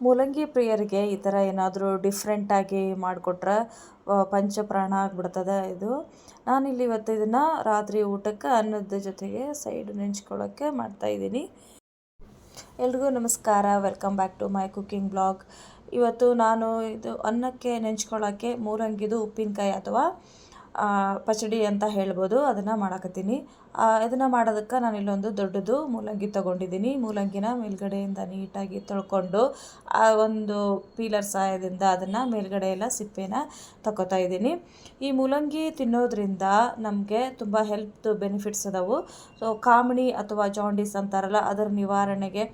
ಮೂಲಂಗಿ ಪ್ರಿಯರಿಗೆ ಈ ಥರ ಏನಾದರೂ ಡಿಫ್ರೆಂಟಾಗಿ ಮಾಡಿಕೊಟ್ರೆ ಪಂಚಪ್ರಾಣ ಆಗಿಬಿಡ್ತದೆ ಇದು. ನಾನಿಲ್ಲಿ ಇವತ್ತು ಇದನ್ನು ರಾತ್ರಿ ಊಟಕ್ಕೆ ಅನ್ನದ ಜೊತೆಗೆ ಸೈಡ್ ನೆಂಚ್ಕೊಳ್ಳೋಕ್ಕೆ ಮಾಡ್ತಾಯಿದ್ದೀನಿ ಎಲ್ರಿಗೂ ನಮಸ್ಕಾರ. Welcome back to my cooking blog ಇವತ್ತು ನಾನು ಇದು ಅನ್ನಕ್ಕೆ ನೆಂಚ್ಕೊಳ್ಳೋಕ್ಕೆ ಮೂಲಂಗಿದು ಉಪ್ಪಿನಕಾಯಿ ಅಥವಾ ಪಚಡಿ ಅಂತ ಹೇಳ್ಬೋದು, ಅದನ್ನು ಮಾಡಕತ್ತೀನಿ. ಇದನ್ನು ಮಾಡೋದಕ್ಕೆ ನಾನು ಇಲ್ಲೊಂದು ದೊಡ್ಡದು ಮೂಲಂಗಿ ತೊಗೊಂಡಿದ್ದೀನಿ. ಮೂಲಂಗಿನ ಮೇಲ್ಗಡೆಯಿಂದ ನೀಟಾಗಿ ತೊಳ್ಕೊಂಡು, ಆ ಒಂದು ಪೀಲರ್ ಸಹಾಯದಿಂದ ಅದನ್ನು ಮೇಲ್ಗಡೆ ಎಲ್ಲ ಸಿಪ್ಪೆನ ತಗೋತಾ ಇದ್ದೀನಿ. ಈ ಮೂಲಂಗಿ ತಿನ್ನೋದ್ರಿಂದ ನಮಗೆ ತುಂಬ ಹೆಲ್ತ್ ಬೆನಿಫಿಟ್ಸ್ ಅದಾವು. ಸೊ ಕಾಮಣಿ ಅಥವಾ ಜಾಂಡೀಸ್ ಅಂತಾರಲ್ಲ, ಅದರ ನಿವಾರಣೆಗೆ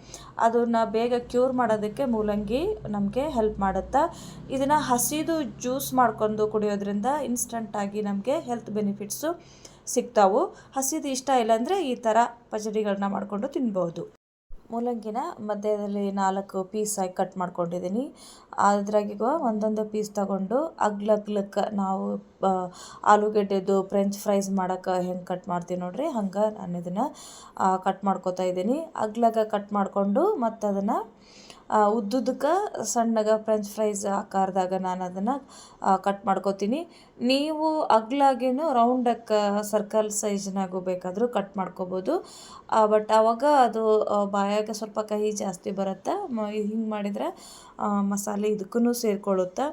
ಅದನ್ನು ಬೇಗ ಕ್ಯೂರ್ ಮಾಡೋದಕ್ಕೆ ಮೂಲಂಗಿ ನಮಗೆ ಹೆಲ್ಪ್ ಮಾಡುತ್ತೆ, ಇದನ್ನು ಹಸಿದು ಜ್ಯೂಸ್ ಮಾಡ್ಕೊಂಡು ಕುಡಿಯೋದ್ರಿಂದ ಇನ್ಸ್ಟಂಟಾಗಿ ನಮಗೆ ಹೆಲ್ತ್ ಬೆನಿಫಿಟ್ಸು ಸಿಗ್ತಾವು. ಹಸಿದು ಇಷ್ಟ ಇಲ್ಲಾಂದರೆ ಈ ಥರ ಪಚಡಿಗಳನ್ನ ಮಾಡಿಕೊಂಡು ತಿನ್ಬೋದು. ಮೂಲಂಗಿನ ಮಧ್ಯದಲ್ಲಿ ನಾಲ್ಕು ಪೀಸ್ ಪೀಸಾಗಿ ಕಟ್ ಮಾಡ್ಕೊಂಡಿದ್ದೀನಿ ಅದ್ರಾಗಿಗೂ ಒಂದೊಂದು ಪೀಸ್ ತಗೊಂಡು ಅಗ್ಲಗ್ಲಕ್ಕೆ ನಾವು ಆಲೂಗಡ್ಡೆದು ಫ್ರೆಂಚ್ ಫ್ರೈಸ್ ಮಾಡೋಕೆ ಹೆಂಗೆ ಕಟ್ ಮಾಡ್ತೀವಿ ನೋಡ್ರಿ? ಹಂಗೆ ನಾನು ಇದನ್ನು ಕಟ್ ಮಾಡ್ಕೋತಾ ಇದ್ದೀನಿ ಅಗ್ಲಗ ಕಟ್ ಮಾಡಿಕೊಂಡು ಮತ್ತು ಅದನ್ನು ಉದ್ದುದಕ್ಕೆ ಸಣ್ಣಗೆ ಫ್ರೆಂಚ್ ಫ್ರೈಸ್ ಆಕಾರದಾಗ ನಾನು ಅದನ್ನು ಕಟ್ ಮಾಡ್ಕೋತೀನಿ. ನೀವು ಅಗ್ಲಾಗೇನು ರೌಂಡಕ್ಕೆ ಸರ್ಕಲ್ ಸೈಜ್ನಾಗೂ ಬೇಕಾದರೂ ಕಟ್ ಮಾಡ್ಕೋಬೋದು. ಬಟ್ ಆವಾಗ ಅದು ಬಾಯಾಗ ಸ್ವಲ್ಪ ಕಹಿ ಜಾಸ್ತಿ ಬರುತ್ತೆ ಹಿಂಗೆ ಮಾಡಿದರೆ ಮಸಾಲೆ ಇದಕ್ಕೂ ಸೇರಿಕೊಳ್ಳುತ್ತೆ.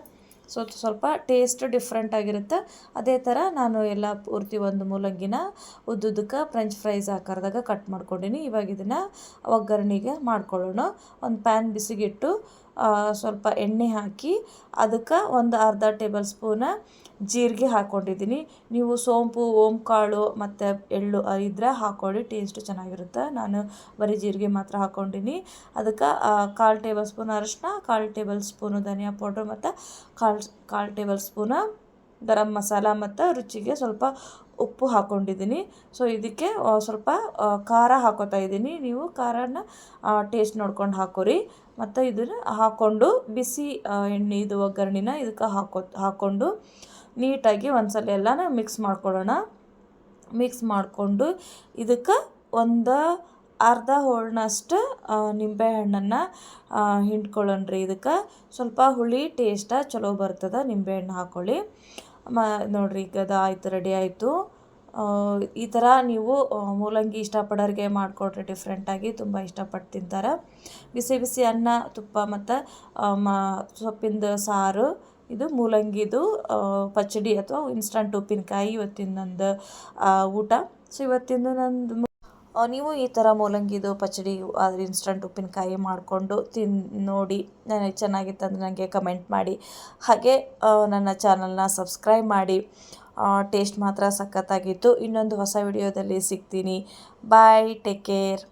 ಸೊ ಸ್ವಲ್ಪ ಟೇಸ್ಟ್ ಡಿಫ್ರೆಂಟ್ ಆಗಿರುತ್ತೆ. ಅದೇ ಥರ ನಾನು ಎಲ್ಲ ಪೂರ್ತಿ ಒಂದು ಮೂಲಂಗಿನ ಉದ್ದುದಕ್ಕೆ ಫ್ರೆಂಚ್ ಫ್ರೈಸ್ ಆಕಾರದಾಗ ಕಟ್ ಮಾಡ್ಕೊಂಡೀನಿ. ಇವಾಗ ಇದನ್ನು ಒಗ್ಗರಣೆಗೆ ಮಾಡ್ಕೊಳ್ಳೋಣ. ಒಂದು ಪ್ಯಾನ್ ಬಿಸಿಗಿಟ್ಟು ಸ್ವಲ್ಪ ಎಣ್ಣೆ ಹಾಕಿ ಅದಕ್ಕೆ ಒಂದು ಅರ್ಧ ಟೇಬಲ್ ಸ್ಪೂನ ಜೀರಿಗೆ ಹಾಕ್ಕೊಂಡಿದ್ದೀನಿ ನೀವು ಸೋಂಪು, ಓಂಕಾಳು ಮತ್ತು ಎಳ್ಳು ಇದ್ರೆ ಹಾಕ್ಕೊಳ್ಳಿ ಟೇಸ್ಟ್ ಚೆನ್ನಾಗಿರುತ್ತೆ. ನಾನು ಬರೀ ಜೀರಿಗೆ ಮಾತ್ರ ಹಾಕ್ಕೊಂಡಿನಿ ಅದಕ್ಕೆ ಕಾಲು ಟೇಬಲ್ ಸ್ಪೂನ್ ಅರಿಶಿನ, ಕಾಲು ಟೇಬಲ್ ಸ್ಪೂನು ಧನಿಯಾ ಪೌಡ್ರ್ ಮತ್ತು ಕಾಲು ಕಾಲು ಟೇಬಲ್ ಸ್ಪೂನ ಗರಂ ಮಸಾಲ ಮತ್ತು ರುಚಿಗೆ ಸ್ವಲ್ಪ ಉಪ್ಪು ಹಾಕ್ಕೊಂಡಿದ್ದೀನಿ ಸೊ ಇದಕ್ಕೆ ಸ್ವಲ್ಪ ಖಾರ ಹಾಕೋತಾ ಇದ್ದೀನಿ. ನೀವು ಖಾರನ ಟೇಸ್ಟ್ ನೋಡ್ಕೊಂಡು ಹಾಕೋರಿ. ಮತ್ತು ಇದನ್ನು ಹಾಕ್ಕೊಂಡು ಬಿಸಿ ಎಣ್ಣೆ ಇದು ಒಗ್ಗರಣೆನ ಇದಕ್ಕೆ ಹಾಕೋ ಹಾಕ್ಕೊಂಡು ನೀಟಾಗಿ ಒಂದ್ಸಲ ಎಲ್ಲನ ಮಿಕ್ಸ್ ಮಾಡ್ಕೊಳ್ಳೋಣ. ಮಿಕ್ಸ್ ಮಾಡಿಕೊಂಡು ಇದಕ್ಕೆ ಒಂದು ಅರ್ಧ ಹೋಳ್ನಷ್ಟು ನಿಂಬೆಹಣ್ಣನ್ನು ಹಿಂಡ್ಕೊಳ್ಳೋಣ್ರಿ ಇದಕ್ಕೆ. ಸ್ವಲ್ಪ ಹುಳಿ ಟೇಸ್ಟ ಚಲೋ ಬರ್ತದೆ ನಿಂಬೆಹಣ್ಣು ಹಾಕ್ಕೊಳ್ಳಿ ಮ, ನೋಡಿರಿ ಈಗ ಅದು ಆಯ್ತು ರೆಡಿ ಆಯಿತು. ಈ ಥರ ನೀವು ಮೂಲಂಗಿ ಇಷ್ಟಪಡೋರಿಗೆ ಮಾಡಿಕೊಡ್ರಿ ಡಿಫ್ರೆಂಟಾಗಿ ತುಂಬ ಇಷ್ಟಪಟ್ಟು ತಿಂತಾರೆ. ಬಿಸಿ ಬಿಸಿ ಅನ್ನ, ತುಪ್ಪ ಮತ್ತು ಮ, ಸೊಪ್ಪಿಂದು ಸಾರು, ಇದು ಮೂಲಂಗಿದು ಪಚಡಿ ಅಥವಾ ಇನ್ಸ್ಟಂಟ್ ಉಪ್ಪಿನಕಾಯಿ ಇವತ್ತಿನ ನಂದು ಊಟ. ಸೊ ಇವತ್ತಿಂದು ನಂದು ನೀವು ಈ ಥರ ಮೂಲಂಗಿದು ಪಚಡಿ ಅದ್ರ ಇನ್ಸ್ಟಂಟ್ ಉಪ್ಪಿನಕಾಯಿ ಮಾಡಿಕೊಂಡು ತಿನ್, ನೋಡಿ. ನನಗೆ ಚೆನ್ನಾಗಿತ್ತು ಅಂದರೆ ನನಗೆ ಕಮೆಂಟ್ ಮಾಡಿ. ಹಾಗೆ ನನ್ನ ಚಾನಲ್ನ ಸಬ್ಸ್ಕ್ರೈಬ್ ಮಾಡಿ. ಟೇಸ್ಟ್ ಮಾತ್ರ ಸಖತ್ತಾಗಿತ್ತು ಇನ್ನೊಂದು ಹೊಸ ವಿಡಿಯೋದಲ್ಲಿ ಸಿಗ್ತೀನಿ. Bye take care